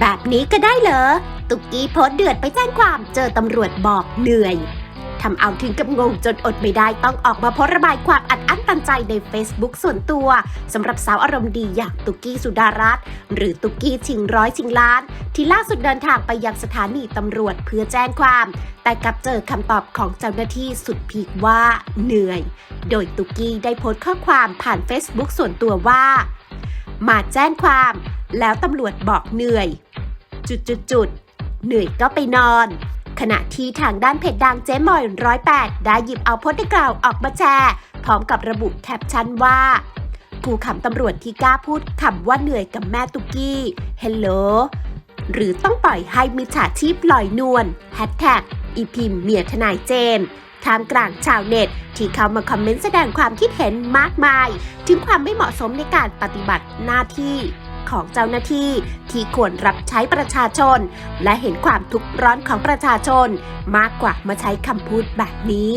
แบบนี้ก็ได้เหรอ ตุกกี้โพสเดือดไปแจ้งความเจอตำรวจบอกเหนื่อยทำเอาถึงกับงงจนอดไม่ได้ต้องออกมาโพสระบายความอัดอั้นตันใจใน Facebook ส่วนตัวสำหรับสาวอารมณ์ดีอย่างตุกกี้สุดารัตน์หรือตุกกี้ชิงร้อยชิงล้าน ที่ล่าสุดเดินทางไปยังสถานีตำรวจเพื่อแจ้งความ แต่กลับเจอคำตอบของเจ้าหน้าที่สุดพีคว่าเหนื่อย โดยตุกกี้ได้โพสข้อความผ่าน Facebook ส่วนตัวว่า มาแจ้งความ แล้วตำรวจบอกเหนื่อย จุดจุดจุดเหนื่อยก็ไปนอน ขณะที่ทางด้านเพจดังเจ๊มอยร้อยแปดได้หยิบเอาโพสต์ดังกล่าวออกมาแชร์ พร้อมกับระบุแคปชั่นว่ากูขำตำรวจที่กล้าพูดคำว่าเหนื่อยกับแม่ตุกกี้เฮลโหลหรือต้องปล่อยให้มิจฉาชีพลอยนวลแฮชแท็กอีพิมเมียทนายเจนท่ามกลางชาวเน็ต ที่เข้ามาคอมเมนต์แสดงความคิดเห็นมากมาย ถึงความไม่เหมาะสมในการปฏิบัติหน้าที่ ของเจ้าหน้าที่ ที่ควรรับใช้ประชาชน และเห็นความทุกข์ร้อนของประชาชน มากกว่ามาใช้คำพูดแบบนี้